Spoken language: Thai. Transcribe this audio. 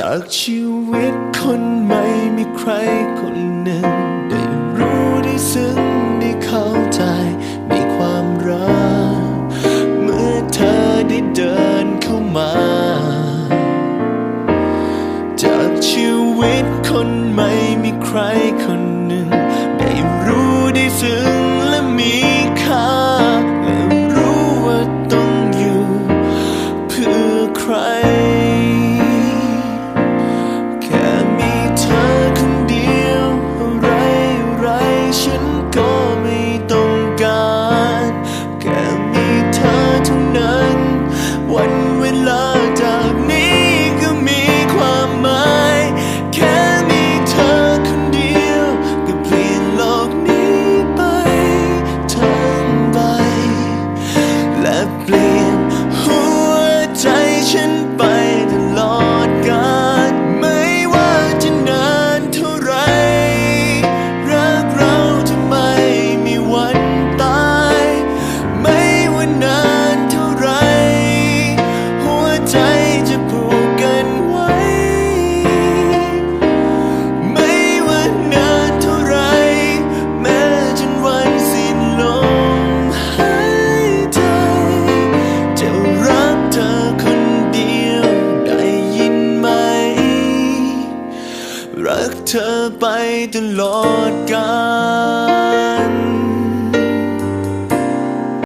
จากชีวิตคนใหม่มีใครคนหนึ่ง ได้รู้ได้ซึ้งได้เข้าใจในความรัก เมื่อเธอได้เดินเข้ามา จากชีวิตคนใหม่มีใครคน เวลาจากนี้ก็มีความหมาย แค่มีเธอคนเดียว ก็เปลี่ยนโลกนี้ไปทั้งใบและเปลี่ยน เธอไปตลอดกาล